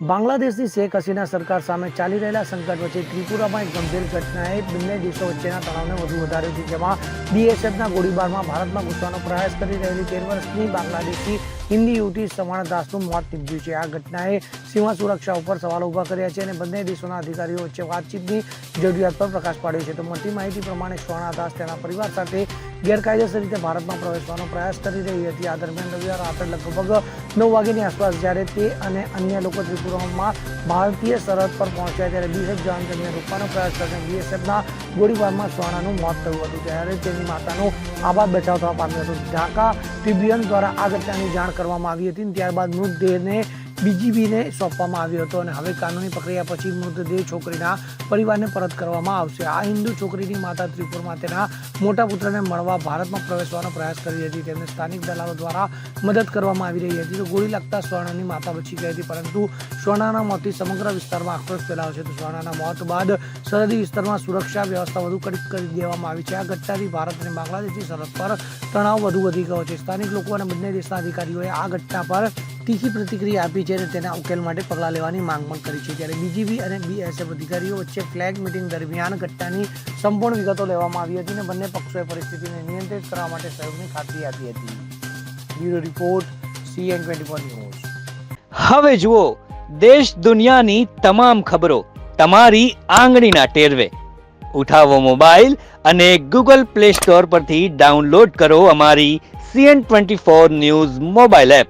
બાંગ્લાદેશની શેખ હસીના સરકાર સામે ચાલી રહેલા સંકટ વચ્ચે ત્રિપુરામાં એક ગંભીર ઘટનાએ બંને દેશો વચ્ચેના તણાવને વધુ વધાર્યો છે, જેમાં બીએસએફના ગોળીબારમાં ભારતમાં ઘૂસવાનો પ્રયાસ કરી રહેલી તેર વર્ષની બાંગ્લાદેશી હિન્દી યુવતી સવર્ણ દાસનું મોત નીપજ્યું છે. આ ઘટનાએ સીમા સુરક્ષા ઉપર સવાલો ઊભા કર્યા છે અને બંને દેશોના અધિકારીઓ વચ્ચે વાતચીતની જરૂરિયાત પર પ્રકાશ પાડ્યો છે. તો મળતી માહિતી પ્રમાણે સ્વર્ણા દાસ તેના પરિવાર સાથે ગેરકાયદેસર રીતે ભારતમાં પ્રવેશવાનો પ્રયાસ કરી રહી હતી. આ દરમિયાન રવિવાર રાત્રે લગભગ નવ વાગ્યાની આસપાસ જ્યારે તે અને અન્ય લોકો ત્રિપુરામાં ભારતીય સરહદ પર પહોંચ્યા ત્યારે બીએસએફ જવાન તેમને રોકવાનો પ્રયાસ કરતા બીએસએફના ગોળીબારમાં સ્વર્ણાનું મોત થયું હતું. ત્યારે તેની માતાનું આબાદ બચાવ થવા પામ્યો હતો. ઢાકા ટ્રિબ્યુન દ્વારા આ ઘટનાની જાણ કરવામાં આવી હતી ત્યારબાદ મૃતદેહને બીજીબીને સોંપવામાં આવ્યો હતો અને હવે કાનૂની પ્રક્રિયા પછી મૃતદેહ છોકરીના પરિવારને પરત કરવામાં આવશે. આ હિન્દુ છોકરીની માતા ત્રિપુરમાં તેના મોટા પુત્રને મળવા ભારતમાં પ્રવેશવાનો પ્રયાસ કરી હતી. તેમને સ્થાનિક દલાલો દ્વારા મદદ કરવામાં આવી રહી હતી. તો ગોળી લાગતા સ્વર્ણની માતા બચી ગઈ હતી, પરંતુ સ્વર્ણાના મોતથી સમગ્ર વિસ્તારમાં આક્રોશ ફેલાયો છે. તો સ્વર્ણાના મોત બાદ સરહદી વિસ્તારમાં સુરક્ષા વ્યવસ્થા વધુ કડક કરી દેવામાં આવી છે. આ ઘટનાથી ભારત અને બાંગ્લાદેશની સરહદ પર તણાવ વધુ વધી ગયો છે. સ્થાનિક લોકો અને બંને દેશના અધિકારીઓએ આ ઘટના પર તીખી પ્રતિક્રિયા આપી છે અને તેના ઉકેલ માટે પગલાં લેવાની માંગ પણ કરી છે. ત્યારે બીજીબી અને બીએસએફ અધિકારીઓ વચ્ચે ફ્લેગ મિટિંગ દરમિયાન ઘટનાની સંપૂર્ણ વિગતો લેવામાં આવી હતી અને બંને પક્ષોએ પરિસ્થિતિને નિયંત્રિત કરવા માટે સહયોગની ખાતરી આપી હતી. Bureau report, CN twenty four news. હવે જુઓ, દેશ દુનિયાની તમામ ખબરો તમારી આંગળીના ટેરવે. ઉઠાવો મોબાઈલ અને ગૂગલ પ્લે સ્ટોર પરથી ડાઉનલોડ કરો અમારી CN twenty four news mobile app.